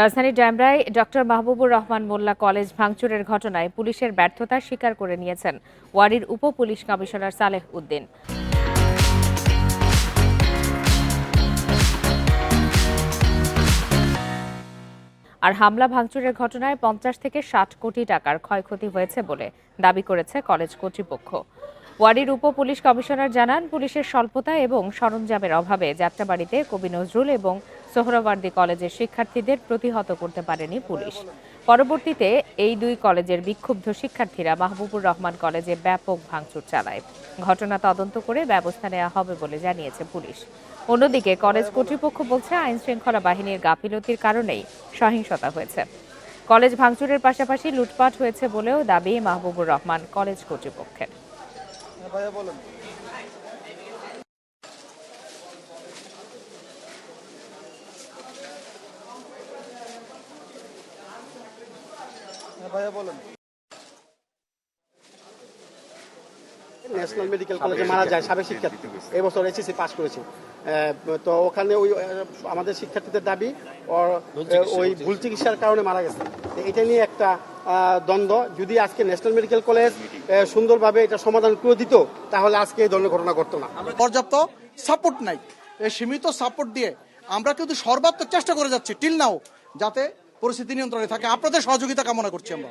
রাজধানীর ড্যামরায় doctor Mahbubur Rahman Molla college ভাঙচুরের ঘটনায় পুলিশের ব্যর্থতা স্বীকার করে নিয়েছেন ওয়ারির উপ পুলিশ কমিশনার সালেহ উদ্দিন। আর হামলা ভাঙচুরের ঘটনায় পঞ্চাশ থেকে ষাট কোটি টাকার ক্ষয়ক্ষতি হয়েছে বলে দাবি করেছে কলেজ কর্তৃপক্ষ। ওয়ারির উপ পুলিশ কমিশনার জানান, পুলিশের স্বল্পতা এবং সরঞ্জামের অভাবে যাত্রাবাড়িতে কবি নজরুল এবং সোহরাওয়ার্দী কলেজের শিক্ষার্থীদের প্রতিহত করতে পারেনি পুলিশ। পরবর্তীতে এই দুই কলেজের বিক্ষুব্ধ শিক্ষার্থীরা মাহবুবুর রহমান কলেজে ব্যাপক ভাঙচুর চালায়। ঘটনা তদন্ত করে ব্যবস্থা নেওয়া হবে বলে জানিয়েছে পুলিশ। অন্যদিকে কলেজ কর্তৃপক্ষ বলছে আইন শৃঙ্খলা বাহিনীর গাফিলতির কারণেই সহিংসতা হয়েছে। কলেজ ভাঙচুরের পাশাপাশি লুটপাট হয়েছে বলেও দাবি মাহবুবুর রহমান কলেজ কর্তৃপক্ষের। ভাইয়া বলেন। হ্যাঁ ভাইয়া বলেন ন্যাশনাল মেডিকেল কলেজে মারা যায় সাবেক শিক্ষার্থী এবছর এসএসসি পাস করেছে। তো ওখানে ওই আমাদের শিক্ষার্থীদের দাবি ওই ভুল চিকিৎসার কারণে মারা গেছে। এটা নিয়ে একটা দ্বন্দ্ব। যদি আজকে ন্যাশনাল মেডিকেল কলেজ সুন্দরভাবে এটা সমাধান করে দিত তাহলে আজকে এই ধরনের ঘটনা ঘটতো না। পর্যাপ্ত সাপোর্ট নাই। এই সীমিত সাপোর্ট দিয়ে আমরা কিন্তু সর্বাত্মক চেষ্টা করে যাচ্ছি টিল নাও যাতে পরিস্থিতি নিয়ন্ত্রণে থাকে। আপনাদের সহযোগিতা কামনা করছি আমরা।